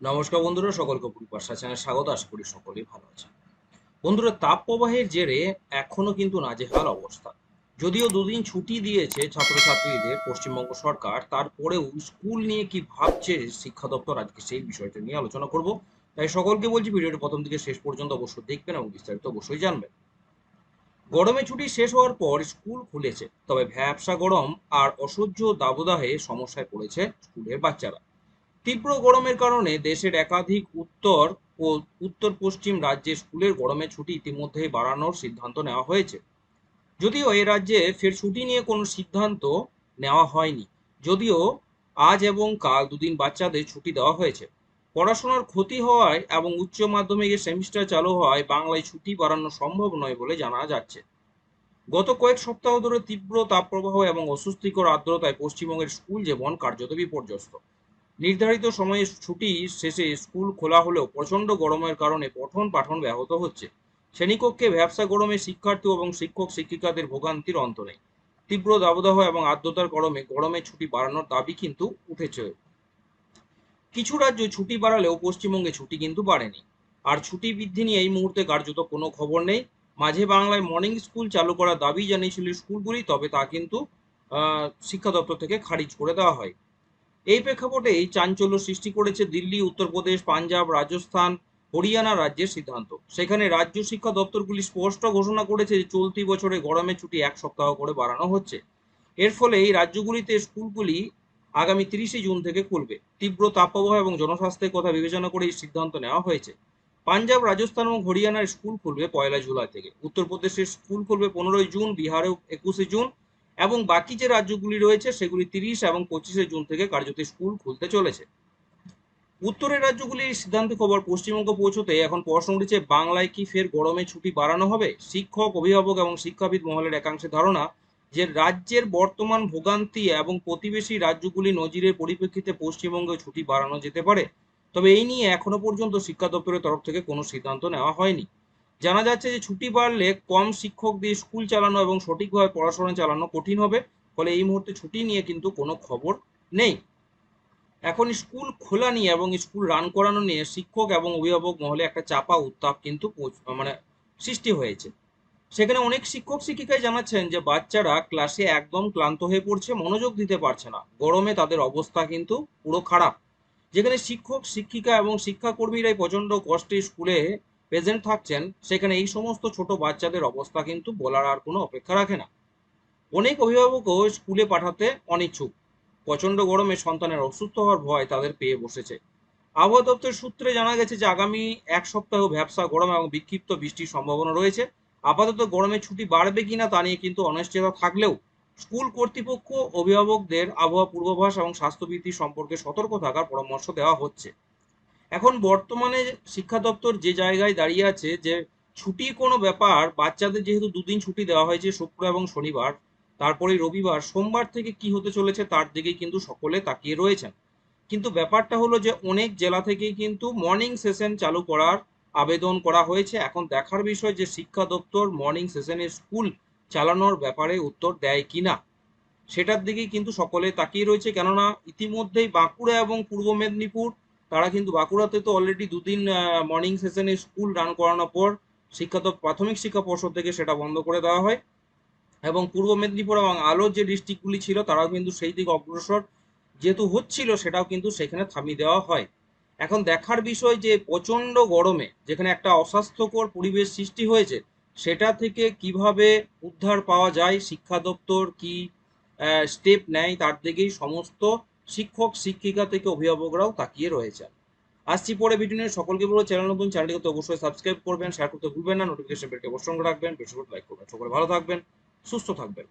নমস্কার বন্ধুরা, সকলকে পরিপাশা চ্যানেল স্বাগত, আশা করি সকলেই ভালো আছে বন্ধুরা তাপ প্রবাহের জেরে এখনও কিন্তু নাজেহাল অবস্থা। যদিও দুদিন ছুটি দিয়েছে ছাত্রছাত্রীদের পশ্চিমবঙ্গ সরকার, তারপরেও স্কুল নিয়ে কি ভাবছে শিক্ষা দপ্তর, আজকে সেই বিষয়টা নিয়ে আলোচনা করব। তাই সকলকে বলছি ভিডিওটি প্রথম থেকে শেষ পর্যন্ত অবশ্যই দেখবেন এবং বিস্তারিত অবশ্যই জানবেন। গরমে ছুটি শেষ হওয়ার পর স্কুল খুলেছে, তবে ভ্যাবসা গরম আর অসহ্য দাবদাহে সমস্যায় পড়েছে স্কুলের বাচ্চারা। তীব্র গরমের কারণে দেশের একাধিক উত্তর ও উত্তর পশ্চিম রাজ্যে স্কুলের গরমের ছুটি ইতিমধ্যে বাড়ানোর সিদ্ধান্ত নেওয়া হয়েছে। যদিও এ রাজ্যে ফের ছুটি নিয়ে কোনো সিদ্ধান্ত নেওয়া হয়নি। যদিও আজ এবং কাল দুদিন বাচ্চাদের ছুটি দেওয়া হয়েছে। পড়াশোনার ক্ষতি হওয়ায় এবং উচ্চ মাধ্যমিকের সেমিস্টার চালু হওয়ায় বাংলায় ছুটি বাড়ানো সম্ভব নয় বলে জানা যাচ্ছে। গত কয়েক সপ্তাহ ধরে তীব্র তাপপ্রবাহ এবং অস্বস্তিকর আর্দ্রতায় পশ্চিমবঙ্গের স্কুল জীবন কার্যত বিপর্যস্ত। নির্ধারিত সময়ে ছুটি শেষে স্কুল খোলা হলেও প্রচণ্ড গরমের কারণে পঠন পাঠন ব্যাহত হচ্ছে। শ্রেণীকক্ষে ব্যবসা গরমে শিক্ষার্থী এবং শিক্ষক শিক্ষিকাদের ভোগান্তির অন্ত নেই। তীব্র দাবদাহ এবং আর্দ্রতার গরমে গরমে ছুটি বাড়ানোর দাবি কিন্তু উঠেছে। কিছু রাজ্য ছুটি বাড়ালেও পশ্চিমবঙ্গে ছুটি কিন্তু বাড়েনি। আর ছুটি বৃদ্ধি নিয়ে এই মুহূর্তে কার্যত কোনো খবর নেই। মাঝে বাংলায় মর্নিং স্কুল চালু করার দাবি জানিয়েছিল স্কুলগুলি, তবে তা কিন্তু শিক্ষা দপ্তর থেকে খারিজ করে দেওয়া হয়। এই প্রেক্ষাপটেই চাঞ্চল্য সৃষ্টি করেছে দিল্লি, উত্তরপ্রদেশ, পাঞ্জাব, রাজস্থান, হরিয়ানা রাজ্যের সিদ্ধান্ত। সেখানে রাজ্য শিক্ষা দপ্তরগুলি স্পষ্ট ঘোষণা করেছে যে চলতি বছরে গরমের ছুটি এক সপ্তাহ করে বাড়ানো হচ্ছে। এর ফলে এই রাজ্যগুলিতে স্কুলগুলি আগামী তিরিশে জুন থেকে খুলবে। তীব্র তাপপ্রবাহ এবং জনস্বাস্থ্যের কথা বিবেচনা করে এই সিদ্ধান্ত নেওয়া হয়েছে। পাঞ্জাব, রাজস্থান এবং হরিয়ানার স্কুল খুলবে পয়লা জুলাই থেকে। উত্তরপ্রদেশের স্কুল খুলবে পনেরোই জুন, বিহারেও একুশে জুন এবং বাকি যে রাজ্যগুলি রয়েছে, সেগুলি তিরিশ এবং পঁচিশে জুন থেকে কার্যত স্কুল খুলতে চলেছে। উত্তরের রাজ্যগুলির সিদ্ধান্তে খবর পশ্চিমবঙ্গ পৌঁছতে এখন প্রশ্ন উঠেছে, বাংলায় কি ফের গরমে ছুটি বাড়ানো হবে? শিক্ষক, অভিভাবক এবং শিক্ষাবিদ মহলের একাংশের ধারণা যে রাজ্যের বর্তমান ভোগান্তি এবং প্রতিবেশী রাজ্যগুলি নজিরের পরিপ্রেক্ষিতে পশ্চিমবঙ্গে ছুটি বাড়ানো যেতে পারে। তবে এই নিয়ে এখনও পর্যন্ত শিক্ষা দপ্তরের তরফ থেকে কোনো সিদ্ধান্ত নেওয়া হয়নি। জানা যাচ্ছে যে ছুটি বাড়লে কম শিক্ষক দিয়ে স্কুল চালানো এবং সঠিকভাবে পড়াশোনা চালানো কঠিন হবে। ফলে এই মুহূর্তে ছুটি নিয়ে কিন্তু কোনো খবর নেই। এখন স্কুল খোলা নিয়ে এবং স্কুল রান করানো নিয়ে শিক্ষক এবং অভিভাবক মহলে একটা চাপা উত্তাপ কিন্তু মানে সৃষ্টি হয়েছে। সেখানে অনেক শিক্ষক শিক্ষিকাই জানাচ্ছেন যে বাচ্চারা ক্লাসে একদম ক্লান্ত হয়ে পড়ছে, মনোযোগ দিতে পারছে না। গরমে তাদের অবস্থা কিন্তু পুরো খারাপ। যেখানে শিক্ষক, শিক্ষিকা এবং শিক্ষাকর্মীরাই প্রচণ্ড কষ্টে স্কুলে প্রেজেন্ট থাকছেন, সেখানে এই সমস্ত ছোট বাচ্চাদের অবস্থা কিন্তু বলার আর কোনো অপেক্ষা রাখে না। অনেক অভিভাবকও স্কুলে পাঠাতে অনিচ্ছুক। প্রচণ্ড গরমে সন্তানের অসুস্থ হওয়ার ভয় তাদের পেয়ে বসেছে। আবহাওয়া দপ্তর সূত্রে জানা গেছে যে, আগামী এক সপ্তাহ ব্যবসা গরম এবং বিক্ষিপ্ত বৃষ্টির সম্ভাবনা রয়েছে। আপাতত গরমের ছুটি বাড়বে কিনা তা নিয়ে কিন্তু অনিশ্চয়তা থাকলেও স্কুল কর্তৃপক্ষ, অভিভাবকদের আবহাওয়া পূর্বাভাস এবং স্বাস্থ্যবিধি সম্পর্কে সতর্ক থাকার পরামর্শ দেওয়া হচ্ছে। এখন বর্তমানে শিক্ষা দপ্তর যে জায়গায় দাঁড়িয়ে আছে যে ছুটির কোনো ব্যাপার, বাচ্চাদের যেহেতু দুদিন ছুটি দেওয়া হয়েছে শুক্র এবং শনিবার, তারপরে রবিবার, সোমবার থেকে কি হতে চলেছে তার দিকেই কিন্তু সকলে তাকিয়ে রয়েছেন। কিন্তু ব্যাপারটা হলো যে অনেক জেলা থেকেই কিন্তু মর্নিং সেশন চালু করার আবেদন করা হয়েছে। এখন দেখার বিষয় যে শিক্ষা দপ্তর মর্নিং সেশনে স্কুল চালানোর ব্যাপারে উত্তর দেয় কিনা, সেটার দিকেই কিন্তু সকলে তাকিয়ে রয়েছে। কেননা ইতিমধ্যেই বাঁকুড়া এবং পূর্ব মেদিনীপুর তারা কিন্তু বাঁকুড়াতে তো অলরেডি দুদিন মর্নিং সেশনে স্কুল রান করানোর পর শিক্ষা প্রাথমিক শিক্ষা পর্ষদ থেকে সেটা বন্ধ করে দেওয়া হয়। এবং পূর্ব মেদিনীপুর এবং আলোর যে ডিস্ট্রিক্টগুলি ছিল, তারাও কিন্তু সেই দিকে অগ্রসর। যেহেতু হচ্ছিল, সেটাও কিন্তু সেখানে থামিয়ে দেওয়া হয়। এখন দেখার বিষয় যে প্রচণ্ড গরমে যেখানে একটা অস্বাস্থ্যকর পরিবেশ সৃষ্টি হয়েছে, সেটা থেকে কীভাবে উদ্ধার পাওয়া যায়, শিক্ষা দপ্তর কি স্টেপ নেয়, তার দিকেই সমস্ত শিক্ষক, শিক্ষিকা থেকে অভিভাবকরাও তাকিয়ে রয়েছেন। আসছি পরে ভিডিও নিয়ে। সকলকে বলব, চ্যানেল নতুন, চ্যানেলটিকে তো অবশ্যই সাবস্ক্রাইব করবেন শেয়ার করতে ভুলবেন না নোটিফিকেশন বেলকে অবশ্যই রাখবেন, বেশি করে লাইক করবেন। সকলে ভালো থাকবেন, সুস্থ থাকবেন।